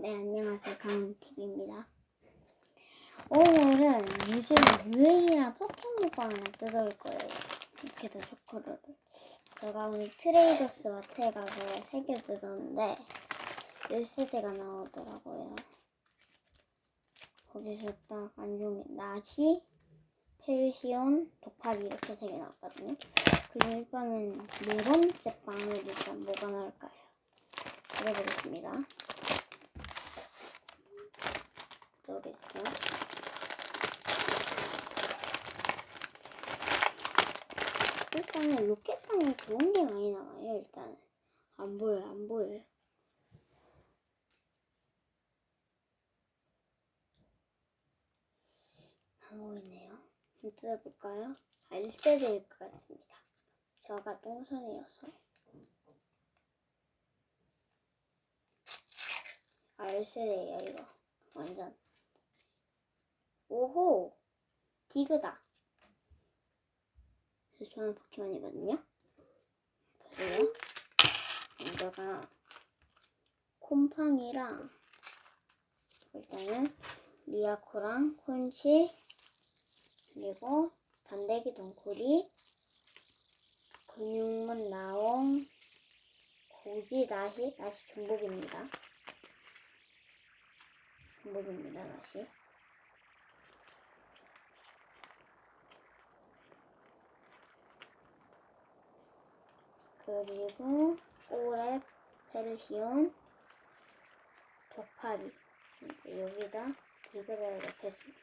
네, 안녕하세요. 강TV입니다. 오늘은 요즘 유행이랑 포켓몬빵 하나 뜯어올 거예요. 이렇게 도 초코를. 제가 오늘 트레이더스 마트에 가서 세 개를 뜯었는데 1세대가 나오더라고요. 거기서 딱 안중에 나시, 페르시온, 도파리 이렇게 세 개 나왔거든요. 그리고 일단은 네 번째 빵을 일단 뭐가 나올까요? 뜯어보겠습니다. 뜯어볼게요. 일단은 로켓빵이 좋은 게 많이 나와요, 일단은. 안 보여요, 안 보여요. 안 보이네요. 좀 뜯어볼까요? 아, 1세대일 것 같습니다. 저가 똥손이어서. 아, 1세대예요, 이거. 완전. 오호! 디그다. 그래서 좋아하는 포켓몬이거든요. 보세요. 이거가 콤팡이랑 일단은 리아코랑 콘치 그리고 단대기 동코리 근육문 나옹 고지 나시 나시 중복입니다. 중복입니다 나시. 그리고 오랩, 페르시온, 이제 여기다 기그를 넣겠습니다.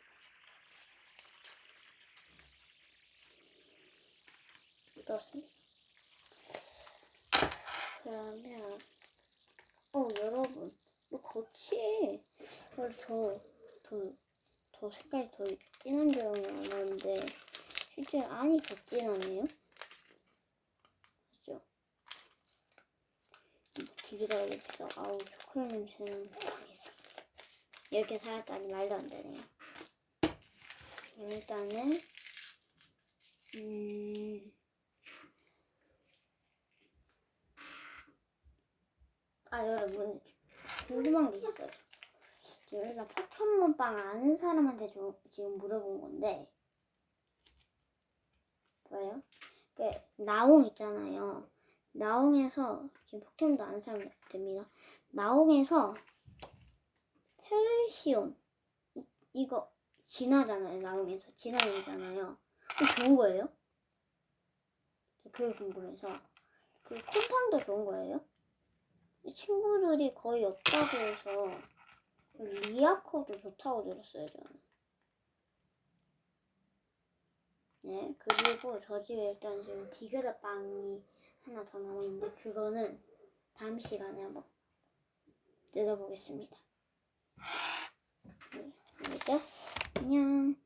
묻었습니다. 그러면 어 여러분 이 겉이 더, 더, 더 색깔이 더 진한 줄 알았는데 실제 안이 더 진하네요. 그죠? 이렇게 아우 초콜릿 냄새는 강했어. 이렇게 살았다니 말도 안 되네요. 일단은 음. 아 여러분 궁금한 게 있어요. 지금 일단 포켓몬빵 아는 사람한테 좀 지금 물어본 건데 뭐예요? 그 나옹 있잖아요. 나옹에서 지금 포켓몬도 아는 사람 됩니다. 나옹에서 페르시온 이- 이거 진화잖아요. 나옹에서 진화이잖아요. 좋은 거예요? 그게 궁금해서 그 콤팡도 좋은 거예요? 이 친구들이 거의 없다고 해서 리아코도 좋다고 들었어요 저는. 네 그리고 저 집에 일단 지금 디그다 빵이 하나 더 남아있는데 그거는 다음 시간에 한번 뜯어보겠습니다. 네, 알겠죠? 안녕.